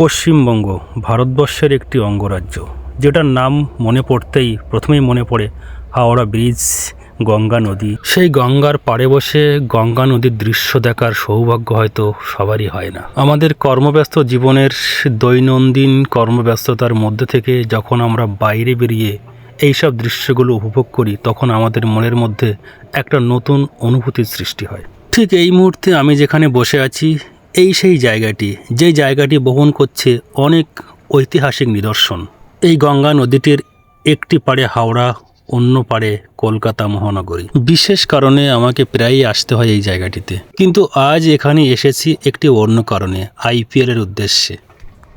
পশ্চিমবঙ্গ ভারতবর্ষের একটি অঙ্গরাজ্য, যেটার নাম মনে পড়তেই, প্রথমেই মনে পড়ে হাওড়া ব্রিজ, গঙ্গা নদী। সেই গঙ্গার পাড়ে বসে গঙ্গা নদীর দৃশ্য দেখার সৌভাগ্য হয়তো সবারই হয় না। আমাদের কর্মব্যস্ত জীবনের দৈনন্দিন কর্মব্যস্ততার মধ্যে থেকে যখন আমরা বাইরে বেরিয়ে এইসব দৃশ্যগুলো উপভোগ করি, তখন আমাদের মনের মধ্যে একটা নতুন অনুভূতির সৃষ্টি হয়। ঠিক এই মুহূর্তে আমি যেখানে বসে আছি এই সেই জায়গাটি, যে জায়গাটি বহন করছে অনেক ঐতিহাসিক নিদর্শন। এই গঙ্গা নদীটির একটি পাড়ে হাওড়া, অন্য পাড়ে কলকাতা মহানগরী। বিশেষ কারণে আমাকে প্রায়ই আসতে হয় এই জায়গাটিতে। কিন্তু আজ এখানে এসেছি একটি অন্য কারণে আইপিএলের উদ্দেশ্যে।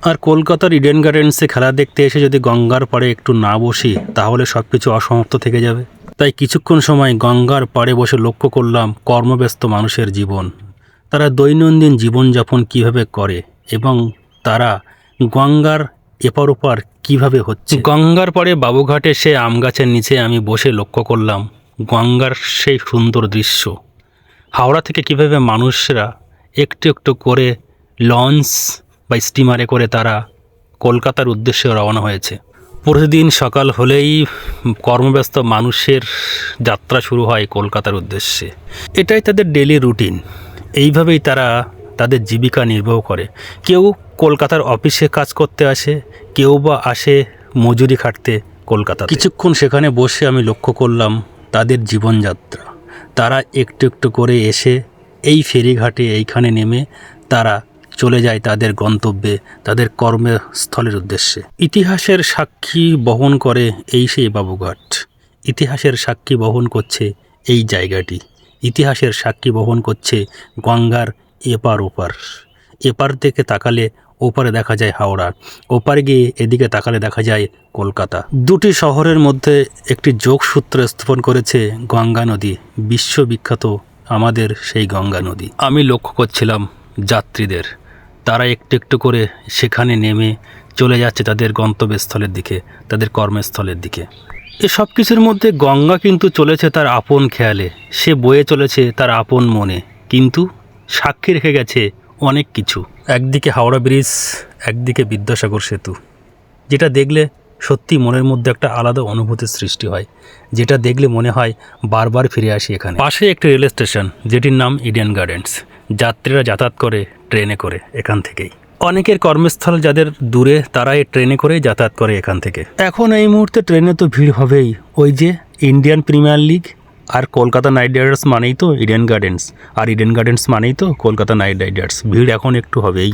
আর কলকাতার ইডেন গার্ডেন্সে খেলা দেখতে এসে যদি গঙ্গার পাড়ে একটু না বসি, তাহলে সব কিছু অসমাপ্ত থেকে যাবে। তাই কিছুক্ষণ সময় গঙ্গার পাড়ে বসে লক্ষ্য করলাম কর্মব্যস্ত মানুষের জীবন। তারা দৈনন্দিন জীবনযাপন কীভাবে করে এবং তারা গঙ্গার এপার ওপার কীভাবে হচ্ছে? গঙ্গার পরে বাবুঘাটে সে আম গাছের নিচে আমি বসে লক্ষ্য করলাম গঙ্গার সেই সুন্দর দৃশ্য। হাওড়া থেকে কীভাবে মানুষরা একটু একটু করে লঞ্চ বা স্টিমারে করে তারা কলকাতার উদ্দেশ্যে রওনা হয়েছে। প্রতিদিন সকাল হলেই কর্মব্যস্ত মানুষের যাত্রা শুরু হয় কলকাতার উদ্দেশ্যে। এটাই তাদের ডেলি রুটিন এইভাবেই তারা তাদের জীবিকা নির্বাহ করে। কেউ কলকাতার অফিসে কাজ করতে আসে, কেউ বা আসে মজুরি খাটতে কলকাতা কিছুক্ষণ সেখানে বসে আমি লক্ষ্য করলাম তাদের জীবনযাত্রা। তারা একটু একটু করে এসে এই ফেরিঘাটে এইখানে নেমে তারা চলে যায় তাদের গন্তব্যে, তাদের কর্মস্থলের উদ্দেশ্যে। ইতিহাসের সাক্ষী বহন করে এই সেই বাবুঘাট। ইতিহাসের সাক্ষী বহন করছে এই জায়গাটি। ইতিহাসের সাক্ষী বহন করছে গঙ্গার এপার ওপার। এপার থেকে তাকালে ওপারে দেখা যায় হাওড়া, ওপারে গিয়ে এদিকে তাকালে দেখা যায় কলকাতা। দুটি শহরের মধ্যে একটি যোগসূত্র স্থাপন করেছে গঙ্গা নদী, বিশ্ববিখ্যাত আমাদের সেই গঙ্গা নদী। আমি লক্ষ্য করছিলাম যাত্রীদের। তারা একটু একটু করে সেখানে নেমে চলে যাচ্ছে তাদের গন্তব্যস্থলের দিকে, তাদের কর্মস্থলের দিকে। এ সব কিছুর মধ্যে গঙ্গা কিন্তু চলেছে তার আপন খেয়ালে। সে বয়ে চলেছে তার আপন মনে। কিন্তু সাক্ষী রেখে গেছে অনেক কিছু। একদিকে হাওড়া ব্রিজ, একদিকে বিদ্যাসাগর সেতু। যেটা দেখলে সত্যি মনের মধ্যে একটা আলাদা অনুভূতির সৃষ্টি হয়। যেটা দেখলে মনে হয় বারবার ফিরে আসি এখানে। পাশে একটি রেল স্টেশন যেটির নাম ইডেন গার্ডেন্স। যাত্রীরা যাতায়াত করে, ট্রেনে করে, এখান থেকেই। অনেকের কর্মস্থল যাদের দূরে তারা এই ট্রেনে করে যাতায়াত করে এখান থেকে। এখন এই মুহূর্তে ট্রেনে তো ভিড় হবেই। ওই যে ইন্ডিয়ান প্রিমিয়ার লিগ আর কলকাতা নাইট রাইডার্স মানেই তো ইডেন গার্ডেন্স আর ইডেন গার্ডেন্স মানেই তো কলকাতা নাইট রাইডার্স। ভিড় এখন একটু হবেই।